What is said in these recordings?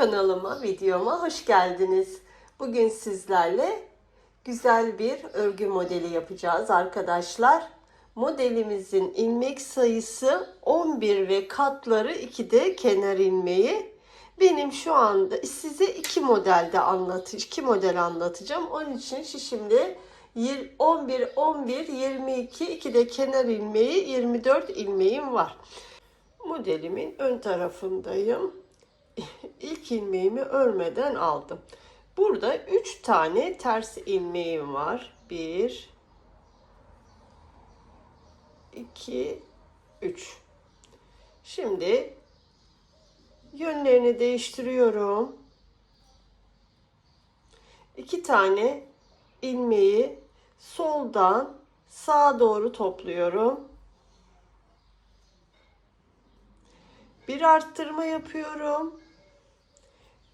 Kanalıma, videoma hoş geldiniz. Bugün sizlerle güzel bir örgü modeli yapacağız arkadaşlar. Modelimizin ilmek sayısı 11 ve katları 2'de kenar ilmeği. Benim şu anda size iki modelde anlat iki model anlatacağım. Onun için şişimde 11 11 22 2 de kenar ilmeği 24 ilmeğim var. Modelimin ön tarafındayım. İlk ilmeğimi örmeden aldım. Burada 3 tane ters ilmeğim var. 1 2 3 Şimdi yönlerini değiştiriyorum. 2 tane ilmeği soldan sağa doğru topluyorum. Bir arttırma yapıyorum.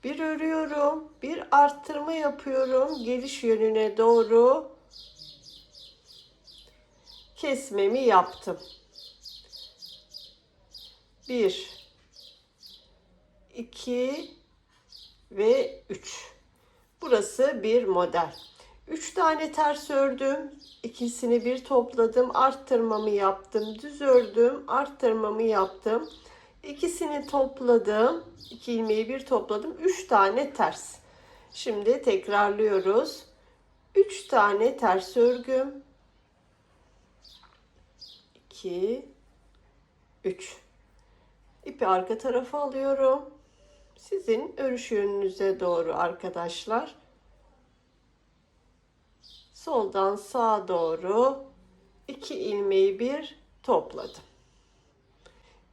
Bir örüyorum. Bir arttırma yapıyorum. Geliş yönüne doğru kesmemi yaptım. Bir, iki ve üç. Burası bir model. Üç tane ters ördüm. İkisini bir topladım. Arttırmamı yaptım. Düz ördüm. Arttırmamı yaptım. İkisini topladım. İki ilmeği bir topladım. Üç tane ters. Şimdi tekrarlıyoruz. Üç tane ters örgüm. 2 3 İpi arka tarafa alıyorum. Sizin örüş yönünüze doğru arkadaşlar. Soldan sağa doğru iki ilmeği bir topladım.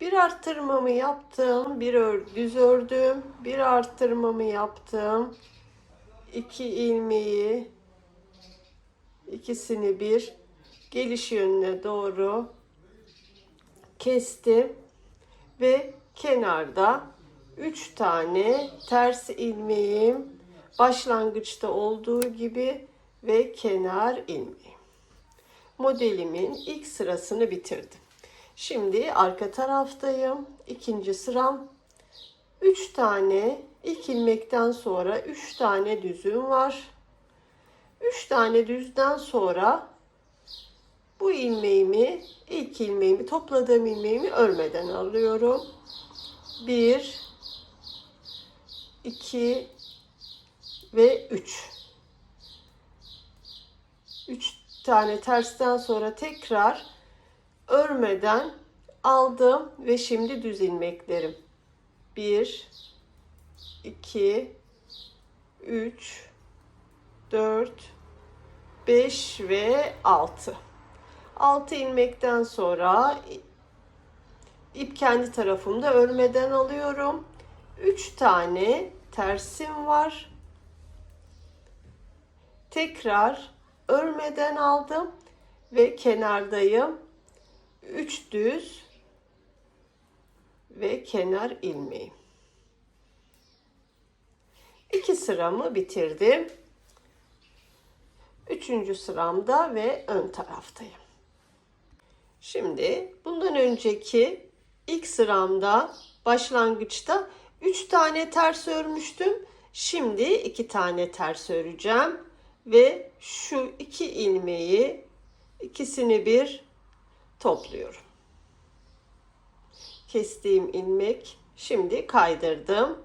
Bir arttırmamı yaptım, bir ör, düz ördüm, bir arttırmamı yaptım. iki ilmeği ikisini bir geliş yönüne doğru kestim ve kenarda 3 tane ters ilmeğim başlangıçta olduğu gibi ve kenar ilmeğim. Modelimin ilk sırasını bitirdim. Şimdi arka taraftayım. İkinci sıram 3 tane ilk ilmekten sonra 3 tane düzüm var. 3 tane düzden sonra bu ilmeğimi, ilk ilmeğimi, topladığım ilmeğimi örmeden alıyorum. 1 2 ve 3. 3 tane tersten sonra tekrar örmeden aldım ve şimdi düz ilmeklerim. 1 2 3 4 5 ve 6. 6 ilmekten sonra ip kendi tarafımda örmeden alıyorum. 3 tane tersim var. Tekrar örmeden aldım ve kenardayım. 3 düz ve kenar ilmeği. İki sıramı bitirdim. Üçüncü sıramda ve ön taraftayım. Şimdi bundan önceki ilk sıramda başlangıçta 3 tane ters örmüştüm. Şimdi 2 tane ters öreceğim ve şu iki ilmeği ikisini bir topluyorum. Kestiğim ilmek şimdi kaydırdım.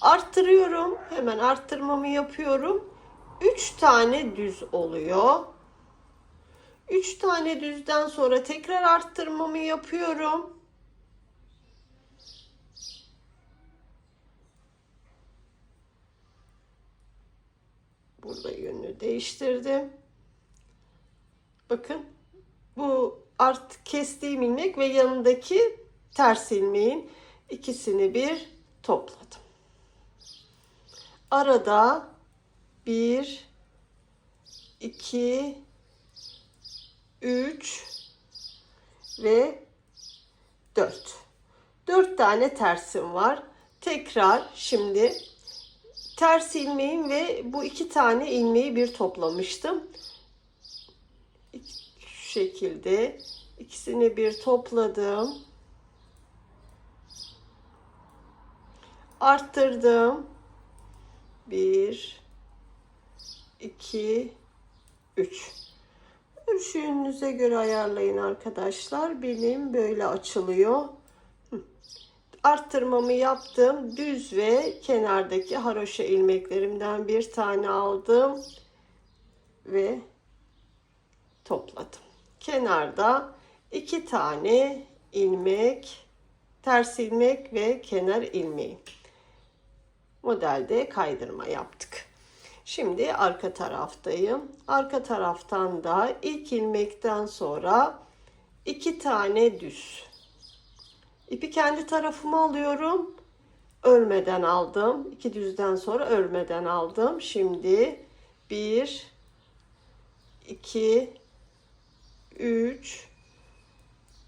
Arttırıyorum. Hemen arttırmamı yapıyorum. 3 tane düz oluyor. 3 tane düzden sonra tekrar arttırmamı yapıyorum. Burada yönünü değiştirdim. Bakın bu art kestiğim ilmek ve yanındaki ters ilmeğin ikisini bir topladım. Arada bir, iki, üç ve dört. Dört tane tersim var. Tekrar şimdi ters ilmeğim ve bu iki tane ilmeği bir toplamıştım. Şekilde ikisini bir topladım. arttırdım. 1 2 3 Ölçüğünüze göre ayarlayın arkadaşlar. Benim böyle açılıyor. Arttırmamı yaptım. Düz ve kenardaki haroşa ilmeklerimden bir tane aldım ve topladım. Kenarda iki tane ilmek, ters ilmek ve kenar ilmeği. Modelde kaydırma yaptık. Şimdi arka taraftayım. Arka taraftan da ilk ilmekten sonra iki tane düz. İpi kendi tarafıma alıyorum. Örmeden aldım. İki düzden sonra örmeden aldım. Şimdi bir, iki, üç,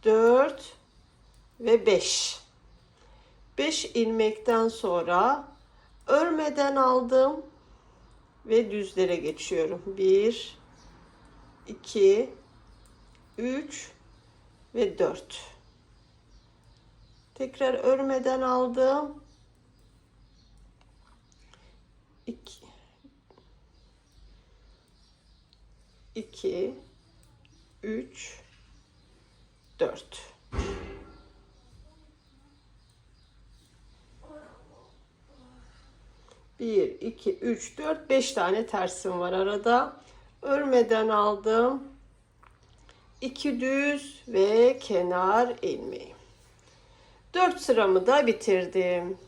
dört ve beş. Beş ilmekten sonra örmeden aldım ve düzlere geçiyorum. 1 2 3 ve 4. Tekrar örmeden aldım. 2 2 3 4 1, 2, 3, 4, 5 tane tersim var arada. Örmeden aldım. 2 düz ve kenar ilmeği. 4 sıramı da bitirdim.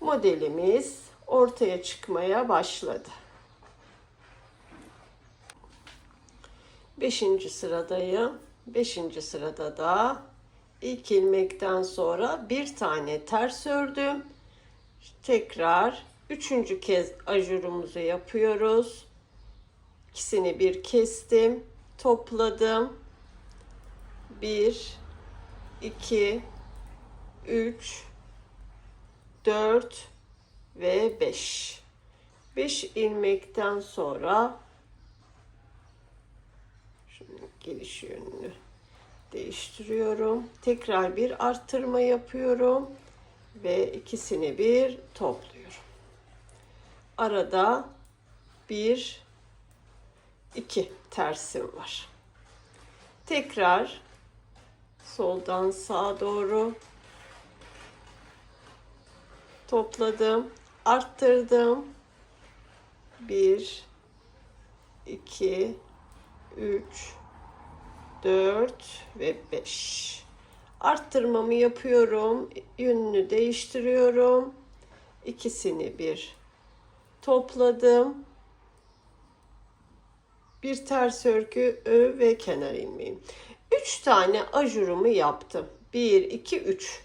Modelimiz ortaya çıkmaya başladı. 5. sıradayım. 5. sırada da ilk ilmekten sonra bir tane ters ördüm tekrar üçüncü kez ajurumuzu yapıyoruz. İkisini bir kestim, topladım. Bir, iki, üç, dört ve beş. Beş ilmekten sonra şimdi geliş yönünü değiştiriyorum. Tekrar bir arttırma yapıyorum ve ikisini bir topluyorum. Arada bir iki tersim var. Tekrar soldan sağa doğru topladım, arttırdım. Bir, iki, üç, dört ve beş arttırmamı yapıyorum. Yönünü değiştiriyorum. İkisini bir topladım. Bir ters örgü ö ve kenar ilmeğim. 3 tane ajurumu yaptım. 1 2 3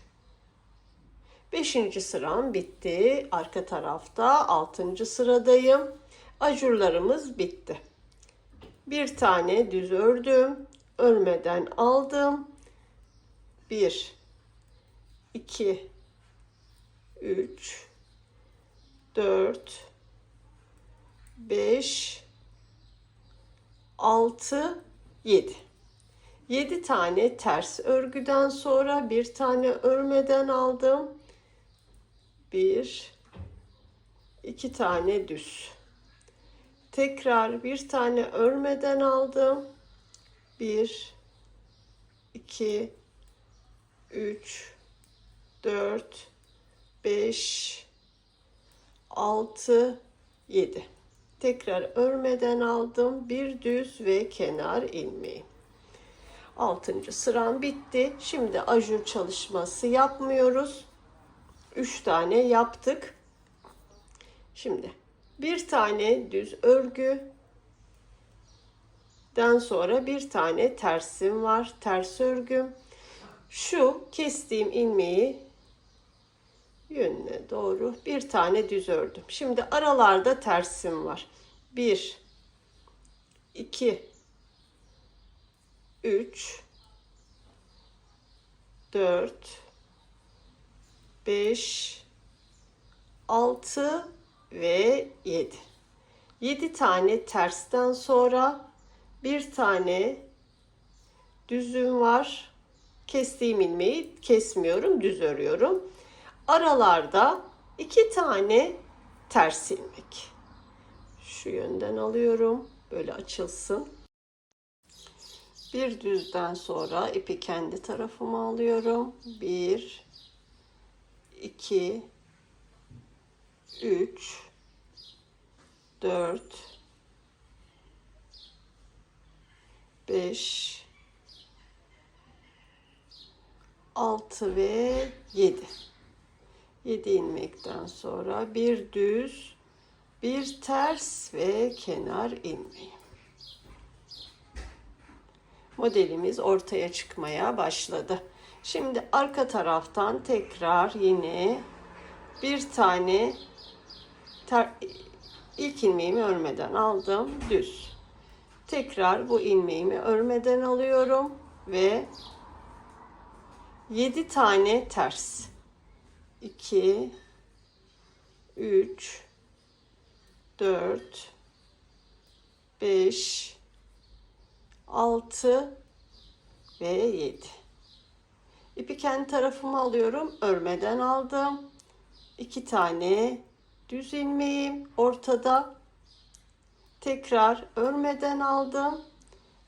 5. sıram bitti. Arka tarafta 6. sıradayım. Ajurlarımız bitti. Bir tane düz ördüm. Örmeden aldım 1 2 3 4 5 6 7 7 tane ters örgüden sonra bir tane örmeden aldım. 1 2 tane düz. Tekrar bir tane örmeden aldım. 1 2 3 4 5 6 7 tekrar örmeden aldım. Bir düz ve kenar ilmeği. 6. sıram bitti. Şimdi ajur çalışması yapmıyoruz. 3 tane yaptık. Şimdi bir tane düz örgü den sonra bir tane tersim var ters örgüm şu kestiğim ilmeği yönüne doğru bir tane düz ördüm. Şimdi aralarda tersim var. 1 2 3 4 5 6 ve 7. 7 tane tersten sonra bir tane düzüm var kestiğim ilmeği kesmiyorum, düz örüyorum. Aralarda iki tane ters ilmek. Şu yönden alıyorum. Böyle açılsın. Bir düzden sonra ipi kendi tarafıma alıyorum. Bir, iki, üç, dört, beş, altı ve yedi. Yedi ilmekten sonra bir düz, bir ters ve kenar ilmeği. Modelimiz ortaya çıkmaya başladı. Şimdi arka taraftan tekrar yine bir tane ter, ilk ilmeğimi örmeden aldım düz. Tekrar bu ilmeğimi örmeden alıyorum ve 7 tane ters. 2 3 4 5 6 ve 7. İpi kendi tarafıma alıyorum. Örmeden aldım. 2 tane düz ilmeğim ortada. Tekrar örmeden aldım.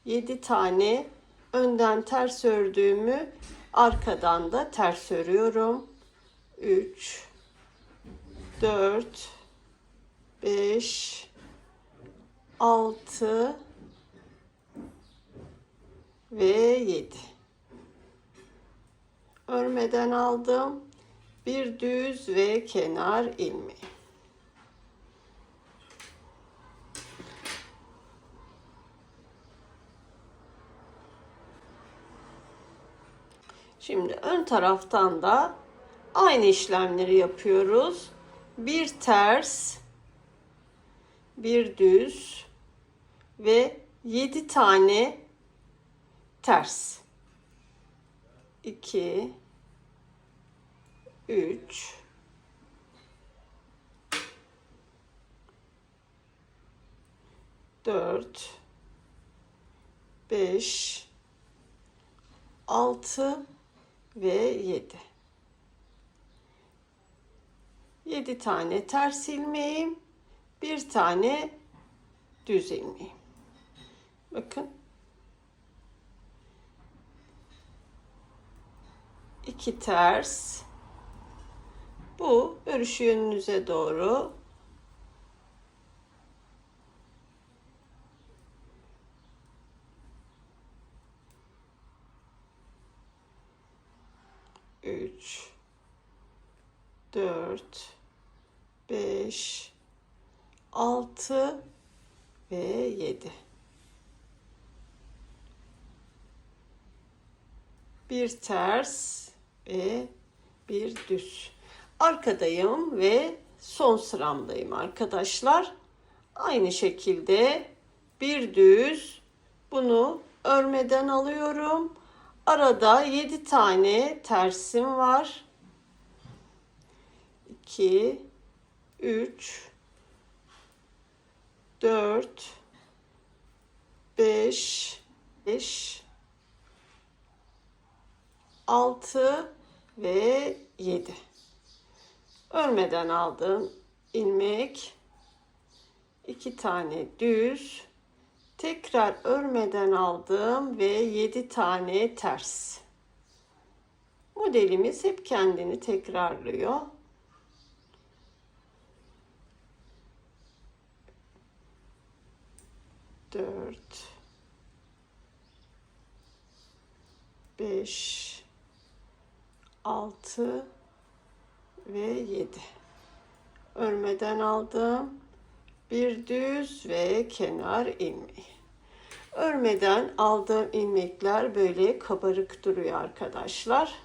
7 tane önden ters ördüğümü arkadan da ters örüyorum. 3 4 5 6 ve 7 örmeden aldım bir düz ve kenar ilmeği Şimdi ön taraftan da aynı işlemleri yapıyoruz. Bir ters, bir düz ve 7 tane ters. 2 3 4 5 6 ve 7. 7 tane ters ilmeğim, bir tane düz ilmeğim. Bakın. iki ters. Bu örüş yönünüze doğru üç, dört, beş, altı ve yedi. Bir ters ve bir düz. Arkadayım ve son sıramdayım arkadaşlar. Aynı şekilde bir düz bunu örmeden alıyorum. Arada 7 tane tersim var. 2 3 4 5 5 6 ve 7. Örmeden aldığım ilmek 2 tane düz tekrar örmeden aldım ve 7 tane ters. Modelimiz hep kendini tekrarlıyor. Dört, beş, altı ve yedi. Örmeden aldım. Bir düz ve kenar ilmeği. Örmeden aldığım ilmekler böyle kabarık duruyor arkadaşlar.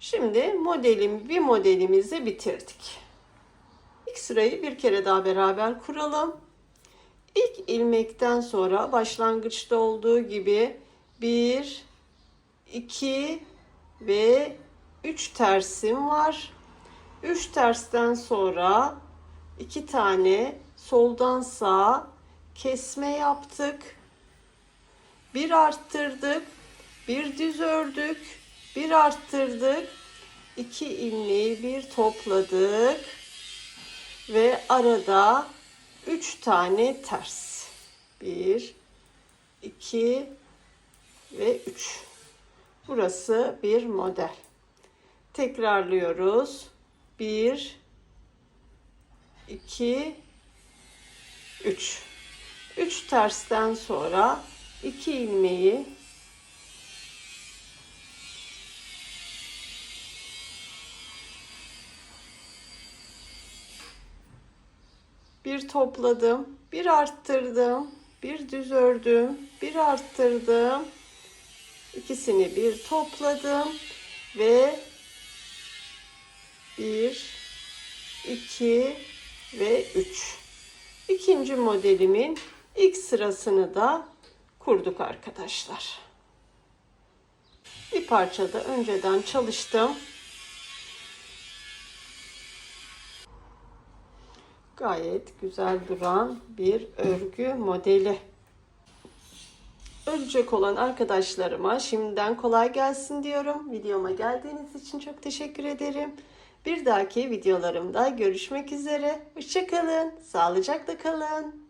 Şimdi modelim bir modelimizi bitirdik. İlk sırayı bir kere daha beraber kuralım. İlk ilmekten sonra başlangıçta olduğu gibi 1 2 ve 3 tersim var. 3 tersten sonra 2 tane soldan sağa kesme yaptık. Bir arttırdık, bir düz ördük, bir arttırdık, iki ilmeği bir topladık ve arada üç tane ters. Bir, iki ve üç. Burası bir model. Tekrarlıyoruz. Bir, iki, üç. Üç tersten sonra iki ilmeği bir topladım, bir arttırdım, bir düz ördüm, bir arttırdım. İkisini bir topladım ve bir, iki ve üç. İkinci modelimin ilk sırasını da kurduk arkadaşlar. Bir parçada önceden çalıştım. Gayet güzel duran bir örgü modeli. Örecek olan arkadaşlarıma şimdiden kolay gelsin diyorum. Videoma geldiğiniz için çok teşekkür ederim. Bir dahaki videolarımda görüşmek üzere. Hoşçakalın. Sağlıcakla kalın.